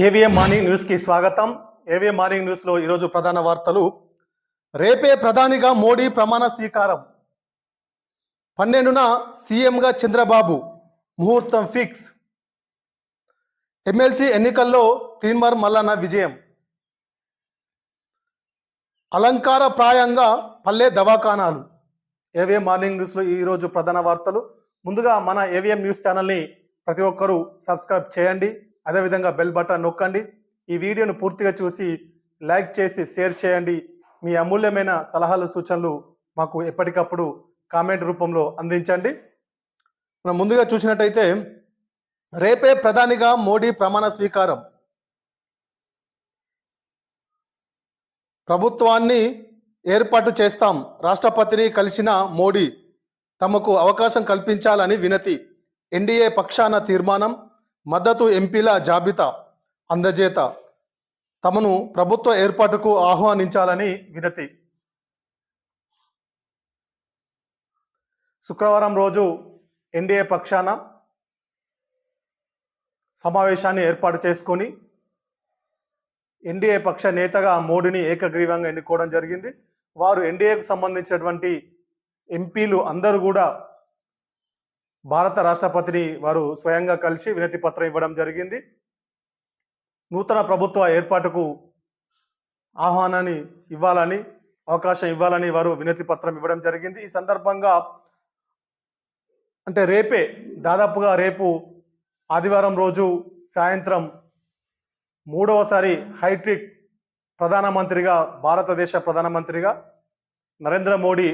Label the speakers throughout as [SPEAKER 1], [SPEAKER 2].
[SPEAKER 1] AVM morning న్యూస్కి స్వాగతం. AVM morning న్యూస్లో ఈరోజు ప్రధాన వార్తలు. రేపే ప్రధానిగా మోడీ ప్రమాణ స్వీకారం. పన్నెండున సీఎంగా చంద్రబాబు. ముహూర్తం ఫిక్స్. ఎమ్మెల్సీ ఎన్నికల్లో తీన్మార్ మల్లన్న విజయం. అలంకార ప్రాయంగా పల్లె దవాఖానాలు. ఏవిఎం మార్నింగ్ న్యూస్లో ఈరోజు ప్రధాన వార్తలు. ముందుగా మన ఏవిఎం న్యూస్ ఛానల్ని ప్రతి ఒక్కరూ సబ్స్క్రైబ్ చేయండి. అదేవిధంగా బెల్ బటన్ నొక్కండి. ఈ వీడియోను పూర్తిగా చూసి లైక్ చేసి షేర్ చేయండి. మీ అమూల్యమైన సలహాలు సూచనలు మాకు ఎప్పటికప్పుడు కామెంట్ రూపంలో అందించండి. మనం ముందుగా చూసినట్టయితే రేపే ప్రధానిగా మోడీ ప్రమాణ స్వీకారం. ప్రభుత్వాన్ని ఏర్పాటు చేస్తాం. రాష్ట్రపతిని కలిసిన మోడీ తమకు అవకాశం కల్పించాలని వినతి. ఎన్డీఏ పక్షాన తీర్మానం. మద్దతు ఎంపీల జాబితా అందజేత. తమను ప్రభుత్వ ఏర్పాటుకు ఆహ్వానించాలని వినతి. శుక్రవారం రోజు ఎన్డీఏ పక్షాన సమావేశాన్ని ఏర్పాటు చేసుకొని ఎన్డీఏ పక్ష నేతగా మోడీని ఏకగ్రీవంగా ఎన్నుకోవడం జరిగింది. వారు ఎన్డీఏకు సంబంధించినటువంటి ఎంపీలు అందరూ కూడా భారత రాష్ట్రపతిని వారు స్వయంగా కలిసి వినతి పత్రం ఇవ్వడం జరిగింది. నూతన ప్రభుత్వ ఏర్పాటుకు ఆహ్వానాన్ని ఇవ్వాలని అవకాశం ఇవ్వాలని వారు వినతి పత్రం ఇవ్వడం జరిగింది. ఈ సందర్భంగా అంటే రేపే దాదాపుగా రేపు ఆదివారం రోజు సాయంత్రం మూడవసారి హైట్రిక్ ప్రధానమంత్రిగా భారతదేశ ప్రధానమంత్రిగా నరేంద్ర మోడీ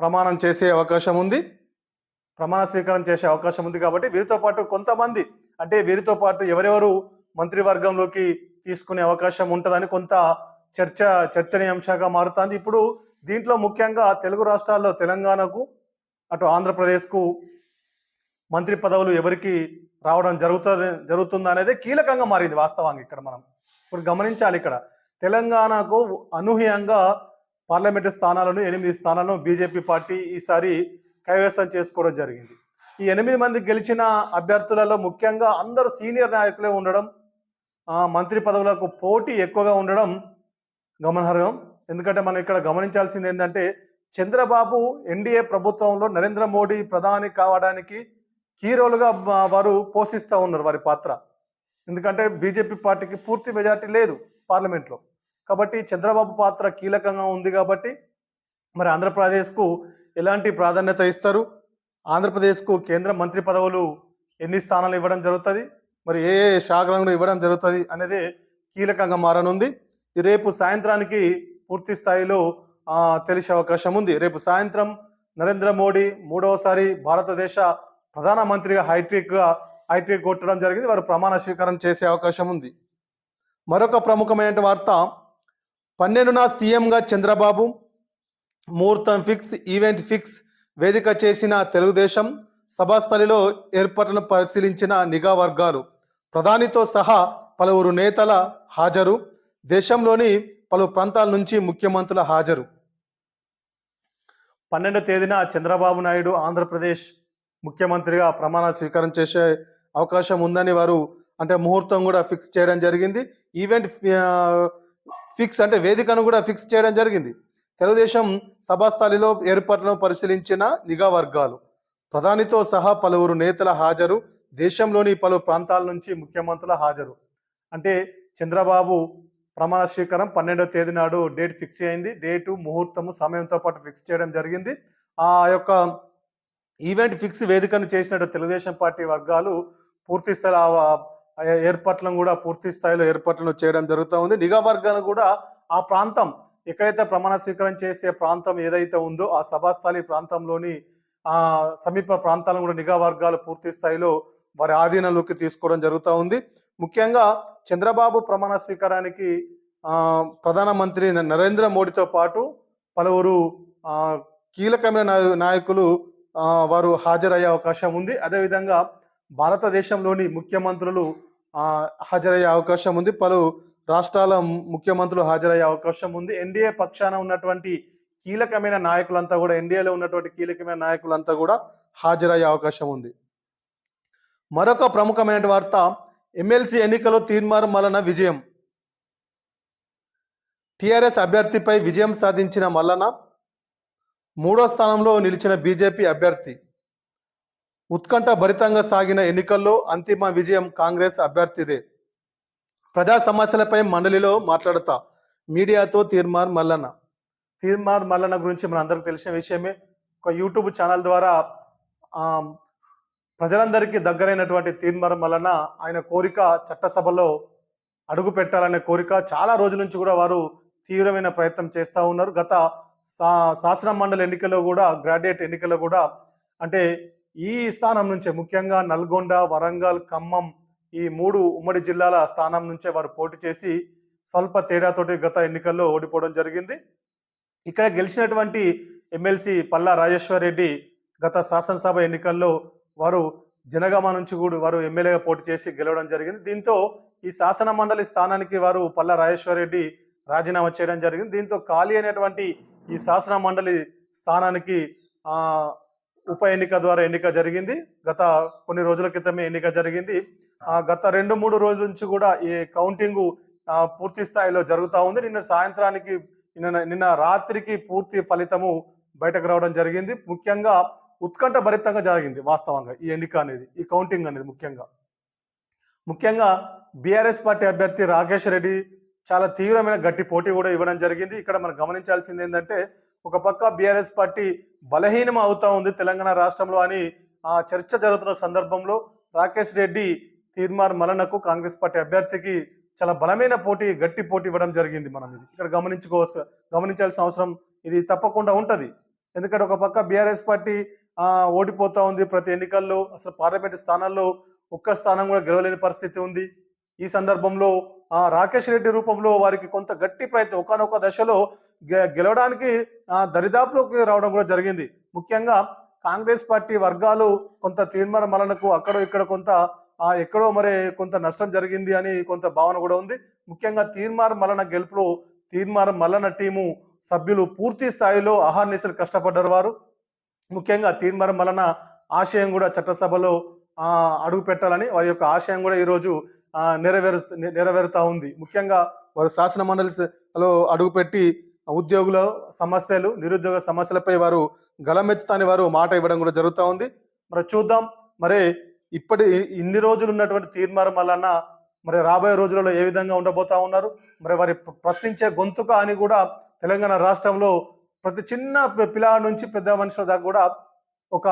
[SPEAKER 1] ప్రమాణం చేసే అవకాశం ఉంది. ప్రమాణ స్వీకారం చేసే అవకాశం ఉంది కాబట్టి వీరితో పాటు కొంతమంది అంటే వీరితో పాటు ఎవరెవరు మంత్రివర్గంలోకి తీసుకునే అవకాశం ఉంటుందని కొంత చర్చ చర్చనీయాంశంగా మారుతుంది. ఇప్పుడు దీంట్లో ముఖ్యంగా తెలుగు రాష్ట్రాల్లో తెలంగాణకు అటు ఆంధ్రప్రదేశ్కు మంత్రి పదవులు ఎవరికి రావడం జరుగుతుంది జరుగుతుంది అనేది కీలకంగా మారింది వాస్తవానికి ఇక్కడ మనం. ఇప్పుడు గమనించాలి ఇక్కడ. తెలంగాణకు అనూహ్యంగా పార్లమెంటు స్థానాలను ఎనిమిది స్థానాలను బీజేపీ పార్టీ ఈసారి కైవసం చేసుకోవడం జరిగింది. ఈ ఎనిమిది మంది గెలిచిన అభ్యర్థులలో ముఖ్యంగా అందరు సీనియర్ నాయకులే ఉండడం మంత్రి పదవులకు పోటీ ఎక్కువగా ఉండడం గమనార్హం ఎందుకంటే మనం ఇక్కడ గమనించాల్సింది ఏంటంటే చంద్రబాబు ఎన్డీఏ ప్రభుత్వంలో నరేంద్ర మోడీ ప్రధాని కావడానికి హీరోలుగా వారు పోషిస్తూ ఉన్నారు వారి పాత్ర. ఎందుకంటే బీజేపీ పార్టీకి పూర్తి మెజార్టీ లేదు పార్లమెంట్లో. కాబట్టి చంద్రబాబు పాత్ర కీలకంగా ఉంది కాబట్టి మరి ఆంధ్రప్రదేశ్కు ఎలాంటి ప్రాధాన్యత ఇస్తారు? ఆంధ్రప్రదేశ్కు కేంద్ర మంత్రి పదవులు ఎన్ని స్థానాలు ఇవ్వడం జరుగుతుంది? మరి ఏ ఏ శాఖలను ఇవ్వడం జరుగుతుంది అనేది కీలకంగా మారనుంది. రేపు సాయంత్రానికి పూర్తి స్థాయిలో తెలిసే అవకాశం ఉంది. రేపు సాయంత్రం నరేంద్ర మోడీ మూడవసారి భారతదేశ ప్రధానమంత్రిగా హైట్రిక్గా హైట్రిక్ కొట్టడం జరిగింది. వారు ప్రమాణ స్వీకారం చేసే అవకాశం ఉంది. మరొక ప్రముఖమైన వార్త పన్నెండున సీఎంగా చంద్రబాబు ముహూర్తం ఫిక్స్ ఈవెంట్ ఫిక్స్ వేదిక చేసిన తెలుగుదేశం సభాస్థలిలో ఏర్పాట్లను పరిశీలించిన నిఘా వర్గాలు. ప్రధానితో సహా పలువురు నేతల హాజరు. దేశంలోని పలు ప్రాంతాల నుంచి ముఖ్యమంత్రుల హాజరు. పన్నెండో తేదీన చంద్రబాబు నాయుడు ఆంధ్రప్రదేశ్ ముఖ్యమంత్రిగా ప్రమాణ స్వీకారం చేసే అవకాశం ఉందని వారు అంటే ముహూర్తం కూడా ఫిక్స్ చేయడం జరిగింది. ఈవెంట్ ఫిక్స్ అంటే వేదికను కూడా ఫిక్స్ చేయడం జరిగింది. తెలుగుదేశం సభాస్థలిలో ఏర్పాట్లను పరిశీలించిన నిఘా వర్గాలు. ప్రధానితో సహా పలువురు నేతల హాజరు. దేశంలోని పలు ప్రాంతాల నుంచి ముఖ్యమంత్రుల హాజరు. అంటే చంద్రబాబు ప్రమాణ స్వీకారం పన్నెండవ తేదీ నాడు డేట్ ఫిక్స్ అయింది. డేటు ముహూర్తము సమయంతో పాటు ఫిక్స్ చేయడం జరిగింది. ఆ యొక్క ఈవెంట్ ఫిక్స్ వేదికను చేసినట్టు తెలుగుదేశం పార్టీ వర్గాలు పూర్తి స్థాయి ఆ- ఏర్పాట్లను కూడా పూర్తి స్థాయిలో ఏర్పాట్లను చేయడం జరుగుతూ ఉంది. నిఘా వర్గాలు కూడా ఆ ప్రాంతం ఎక్కడైతే ప్రమాణ స్వీకారం చేసే ప్రాంతం ఏదైతే ఉందో ఆ సభాస్థలి ప్రాంతంలోని ఆ సమీప ప్రాంతాలను కూడా నిఘా వర్గాలు పూర్తి స్థాయిలో వారి ఆధీనంలోకి తీసుకోవడం జరుగుతూ ఉంది. ముఖ్యంగా చంద్రబాబు ప్రమాణ స్వీకారానికి ఆ, ప్రధానమంత్రి నరేంద్ర మోడీతో పాటు పలువురు ఆ, కీలకమైన నాయకులు ఆ, వారు హాజరయ్యే అవకాశం ఉంది. అదేవిధంగా భారతదేశంలోని ముఖ్యమంత్రులు ఆ, హాజరయ్యే అవకాశం ఉంది. పలు రాష్ట్రాల ముఖ్యమంత్రులు హాజరయ్యే అవకాశం ఉంది. ఎన్డీఏ పక్షాన ఉన్నటువంటి కీలకమైన నాయకులంతా కూడా ఎన్డీఏలో ఉన్నటువంటి కీలకమైన నాయకులంతా కూడా హాజరయ్యే అవకాశం ఉంది. మరొక ప్రముఖమైన వార్త ఎమ్మెల్సీ ఎన్నికలో తీర్మానం మల్లన విజయం. టిఆర్ఎస్ అభ్యర్థిపై విజయం సాధించిన మల్లన మూడో స్థానంలో నిలిచిన బీజేపీ అభ్యర్థి. ఉత్కంఠ భరితంగా సాగిన ఎన్నికల్లో అంతిమ విజయం కాంగ్రెస్ అభ్యర్థిదే. ప్రజా సమస్యలపై మండలిలో మాట్లాడతా. మీడియాతో తీర్మార్ మల్లన్న. తీర్మార్ మల్లన్న గురించి మన అందరికి తెలిసిన విషయమే. ఒక యూట్యూబ్ ఛానల్ ద్వారా ప్రజలందరికీ దగ్గరైనటువంటి తీర్మార్ మల్లన్న ఆయన కోరిక చట్టసభలో అడుగు పెట్టాలనే కోరిక చాలా రోజుల నుంచి కూడా వారు తీవ్రమైన ప్రయత్నం చేస్తూ ఉన్నారు. గత సా శాసన మండలి ఎన్నికల్లో కూడా గ్రాడ్యుయేట్ ఎన్నికల్లో కూడా అంటే ఈ స్థానం నుంచే ముఖ్యంగా నల్గొండ వరంగల్ ఖమ్మం ఈ మూడు ఉమ్మడి జిల్లాల స్థానం నుంచే వారు పోటీ చేసి స్వల్ప తేడాతోటి గత ఎన్నికల్లో ఓడిపోవడం జరిగింది. ఇక్కడ గెలిచినటువంటి ఎమ్మెల్సీ పల్లా రాజేశ్వర్ రెడ్డి గత శాసనసభ ఎన్నికల్లో వారు జనగామ నుంచి కూడా వారు ఎమ్మెల్యేగా పోటీ చేసి గెలవడం జరిగింది. దీంతో ఈ శాసన మండలి స్థానానికి వారు పల్లా రాజేశ్వర్ రెడ్డి రాజీనామా చేయడం జరిగింది. దీంతో ఖాళీ అయినటువంటి ఈ శాసన మండలి స్థానానికి ఉప ఎన్నిక ద్వారా ఎన్నిక జరిగింది. గత కొన్ని రోజుల క్రితమే ఎన్నిక జరిగింది. గత రెండు మూడు రోజుల నుంచి కూడా ఈ కౌంటింగ్ పూర్తి స్థాయిలో జరుగుతూ ఉంది. నిన్న సాయంత్రానికి నిన్న నిన్న రాత్రికి పూర్తి ఫలితము బయటకు రావడం జరిగింది. ముఖ్యంగా ఉత్కంఠ భరితంగా జరిగింది వాస్తవంగా ఈ ఎన్నిక అనేది ఈ కౌంటింగ్ అనేది ముఖ్యంగా. ముఖ్యంగా బీఆర్ఎస్ పార్టీ అభ్యర్థి రాకేష్ రెడ్డి చాలా తీవ్రమైన గట్టి పోటీ కూడా ఇవ్వడం జరిగింది. ఇక్కడ మనం గమనించాల్సింది ఏంటంటే ఒక పక్క బీఆర్ఎస్ పార్టీ బలహీనం అవుతా ఉంది తెలంగాణ రాష్ట్రంలో అని ఆ చర్చ జరుగుతున్న సందర్భంలో రాకేష్ రెడ్డి తీర్మార్ మలనకు కాంగ్రెస్ పార్టీ అభ్యర్థికి చాలా బలమైన పోటీ గట్టి పోటీ ఇవ్వడం జరిగింది మనం ఇది. ఇక్కడ గమనించుకోవచ్చు గమనించాల్సిన అవసరం ఇది తప్పకుండా ఉంటుంది. ఎందుకంటే ఒక పక్క బీఆర్ఎస్ పార్టీ ఓడిపోతూ ఉంది ప్రతి ఎన్నికల్లో అసలు పార్లమెంట్ స్థానాల్లో ఒక్క స్థానం కూడా గెలవలేని పరిస్థితి ఉంది. ఈ సందర్భంలో ఆ రాకేష్ రెడ్డి రూపంలో వారికి కొంత గట్టి ప్రయత్నం ఒకనొక దశలో గె- గెలవడానికి దరిదాపులోకి రావడం కూడా జరిగింది. ముఖ్యంగా కాంగ్రెస్ పార్టీ వర్గాలు కొంత తీర్మాన మలనకు అక్కడ ఇక్కడ కొంత ఎక్కడో మరి కొంత నష్టం జరిగింది అని కొంత భావన కూడా ఉంది. ముఖ్యంగా తీర్మార్ మలన గెలుపులో తీర్మార్ మల్లన టీము సభ్యులు పూర్తి స్థాయిలో అహర్నిశలు కష్టపడ్డారు వారు. ముఖ్యంగా తీర్మార్ మలన ఆశయం కూడా చట్టసభలో అడుగు పెట్టాలని వారి యొక్క ఆశయం కూడా ఈరోజు నెరవేరు నెరవేరుతా ఉంది. ముఖ్యంగా వారు శాసన మండలిలో అడుగుపెట్టి ఉద్యోగుల సమస్యలు నిరుద్యోగ సమస్యలపై వారు గలమెత్తుతాని వారు మాట ఇవ్వడం కూడా జరుగుతూ ఉంది. మరి చూద్దాం. మరి ఇప్పటి ఇన్ని రోజులు ఉన్నటువంటి తీర్మానం వలన మరి రాబోయే రోజులలో ఏ విధంగా ఉండబోతా ఉన్నారు? మరి వారి ప్ర- ప్రశ్నించే గొంతుక అని కూడా తెలంగాణ రాష్ట్రంలో ప్రతి చిన్న పి- నుంచి పెద్ద మనుషుల దాకా కూడా ఒక